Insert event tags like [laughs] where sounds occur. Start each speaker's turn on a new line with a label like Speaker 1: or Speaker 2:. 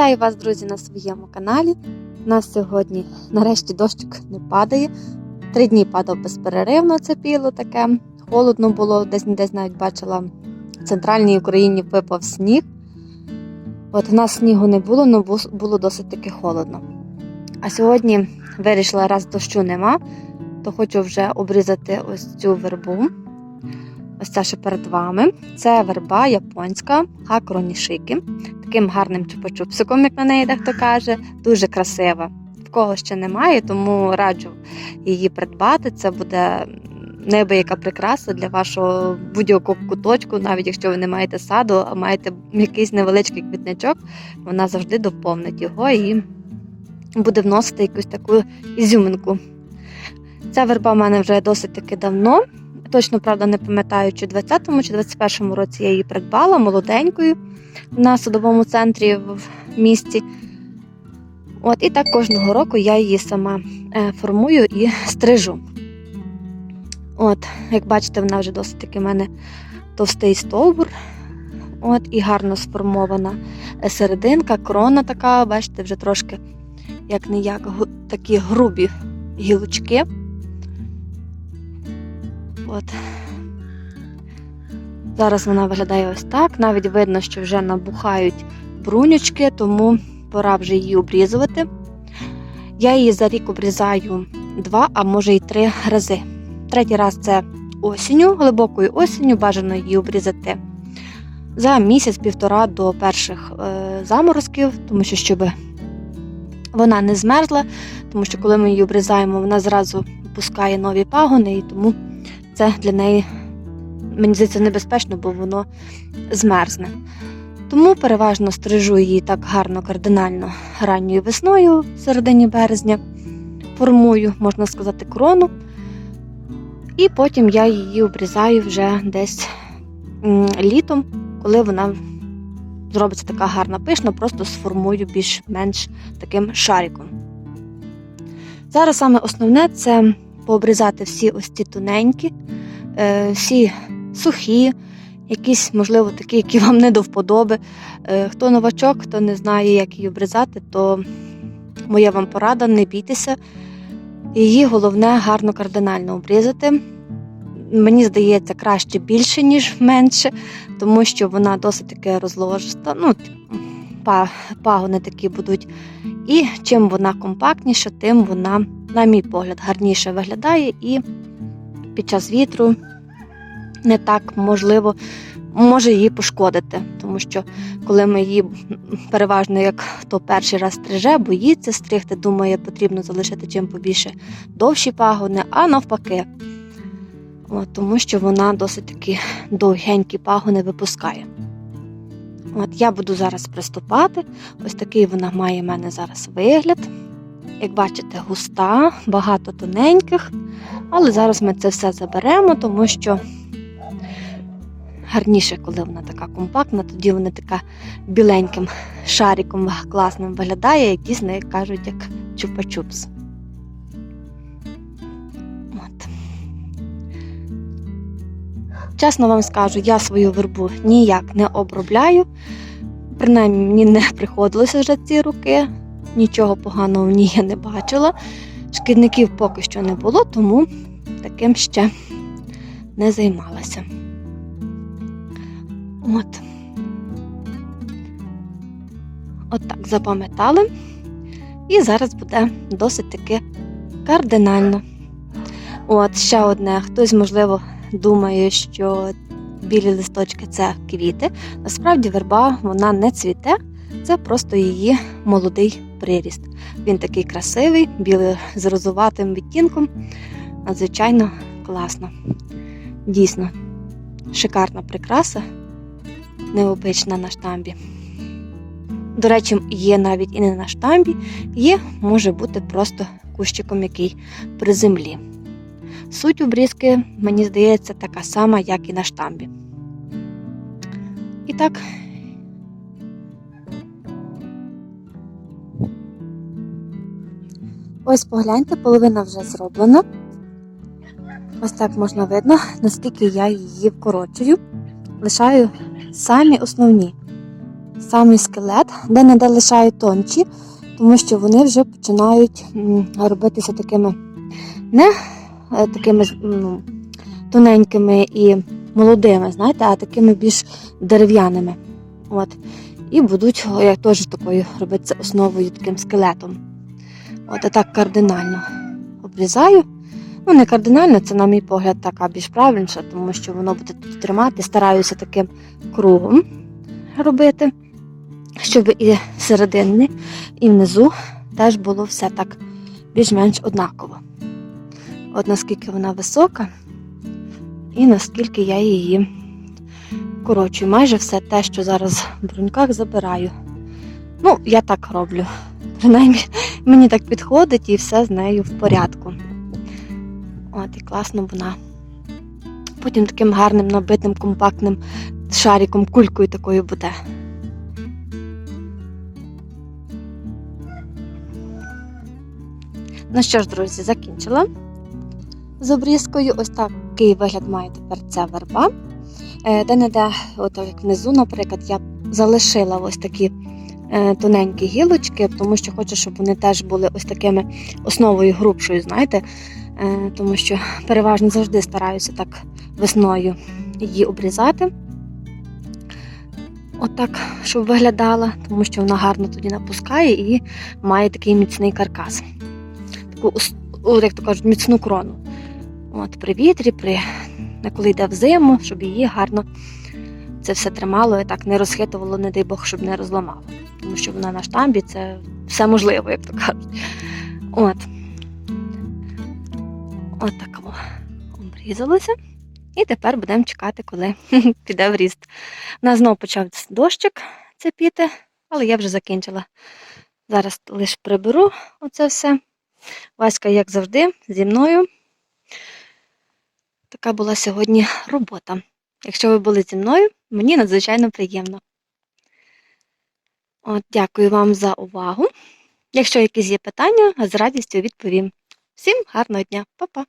Speaker 1: Вітаю вас, друзі, на своєму каналі. У нас сьогодні нарешті дощик не падає. Три дні падав безперервно це піло таке. Холодно було, десь десь навіть бачила в центральній Україні випав сніг. От в нас снігу не було, але було досить таки холодно. А сьогодні вирішила, раз дощу нема, то хочу вже обрізати ось цю вербу. Ось ця що перед вами. Це верба японська, хакронішики. Таким гарним чупа-чупсиком, як на неї дехто каже, дуже красива. В кого ще немає, тому раджу її придбати. Це буде неабияка прикраса для вашого будь-якого куточку, навіть якщо ви не маєте саду, а маєте якийсь невеличкий квітничок, вона завжди доповнить його і буде вносити якусь таку ізюминку. Ця верба в мене вже досить таки давно. Точно, правда, не пам'ятаю, чи в 20-му, чи 21-му році я її придбала молоденькою на садовому центрі в місті. От, І так кожного року я її сама е, формую і стрижу. От, Як бачите, вона вже досить таки в мене товстий стовбур. От, І гарно сформована серединка, крона така, бачите, вже трошки, як не як, такі грубі гілочки. От. Зараз вона виглядає ось так. Навіть видно, що вже набухають брунючки, тому пора вже її обрізувати. Я її за рік обрізаю два, а може й три рази. Третій раз це осінню, глибокою осінню, бажано її обрізати за місяць-півтора до перших е, заморозків, тому що щоб вона не змерзла, тому що коли ми її обрізаємо, вона зразу пускає нові пагони, і тому це для неї, мені здається, небезпечно, бо воно змерзне. Тому переважно стрижу її так гарно, кардинально ранньою весною, в середині березня, формую, можна сказати, крону. І потім я її обрізаю вже десь літом, коли вона зробиться така гарна пишна, просто сформую більш-менш таким шариком. Зараз саме основне це пообрізати всі ось ці тоненькі, е, всі сухі, якісь, можливо, такі, які вам не до вподоби. Е, хто новачок, хто не знає, як її обрізати, то моя вам порада, не бійтеся. Її головне гарно кардинально обрізати. Мені здається, краще більше, ніж менше, тому що вона досить таки розложиста. Ну, пагони такі будуть. І чим вона компактніша, тим вона, на мій погляд, гарніше виглядає і під час вітру не так можливо може її пошкодити. Тому що коли ми її переважно, як хто перший раз стриже, боїться стригти, думає, потрібно залишити чим побільше довші пагони, а навпаки. От, Тому що вона досить такі довгенькі пагони випускає. От Я буду зараз приступати. Ось такий вона має в мене зараз вигляд. Як бачите, густа, багато тоненьких. Але зараз ми це все заберемо, тому що гарніше, коли вона така компактна, тоді вона така біленьким шариком класним виглядає, як дійсно, як кажуть, як чупа-чупс. Чесно вам скажу, я свою вербу ніяк не обробляю. Принаймні, мені не приходилося вже ці роки, нічого поганого в ній я не бачила. Шкідників поки що не було, тому таким ще не займалася. От. От так запам'ятали. І зараз буде досить таки кардинально. От, ще одне, хтось, можливо, думає, що білі листочки це квіти. Насправді верба вона не цвіте, це просто її молодий приріст. Він такий красивий, білий з розуватим відтінком. Надзвичайно класно. Дійсно, шикарна прикраса, необична на штамбі. До речі, є навіть і не на штамбі, є, може бути просто кущиком, який при землі. Суть обрізки, мені здається, така сама, як і на штамбі. І так. Ось погляньте, половина вже зроблена. Ось так можна видно, наскільки я її вкорочую. Лишаю самі основні самий скелет, де не де лишаю тончі, тому що вони вже починають робитися такими не такими ну, тоненькими і молодими, знаєте, а такими більш дерев'яними. От. І будуть як теж такою робитися основою таким скелетом. От, а так кардинально обрізаю. Ну, не кардинально, це, на мій погляд, така більш правильніша, тому що воно буде тут тримати. Стараюся таким кругом робити, щоб і середини, і внизу теж було все так більш-менш однаково. От наскільки вона висока, і наскільки я її корочую. Майже все те, що зараз в бруньках забираю. Ну, я так роблю. Принаймні, мені так підходить і все з нею в порядку. От, і класно вона. Потім таким гарним набитим компактним шариком, кулькою такою буде. Ну що ж, друзі, закінчила з обрізкою. Ось такий вигляд має тепер ця верба. Де-не-де, от як внизу, наприклад, я залишила ось такі е, тоненькі гілочки, тому що хочу, щоб вони теж були ось такими основою грубшою, знаєте, Е, тому що переважно завжди стараюся так весною її обрізати. Отак, щоб виглядала, тому що вона гарно тоді напускає і має такий міцний каркас. Таку, як то кажуть, міцну крону. От, при вітрі, при коли йде в зиму, щоб її гарно це все тримало і так не розхитувало, не дай Бог, щоб не розламало. Тому що вона на штамбі це все можливо, як то кажуть. От. От так обрізалося. І тепер будемо чекати, коли [laughs] піде в ріст. У нас знову почав дощик цепіти, але я вже закінчила. Зараз лише приберу оце все. Васька, як завжди, зі мною. Така була сьогодні робота. Якщо ви були зі мною, мені надзвичайно приємно. От, дякую вам за увагу. Якщо якісь є питання, з радістю відповім. Всім гарного дня, Па-па!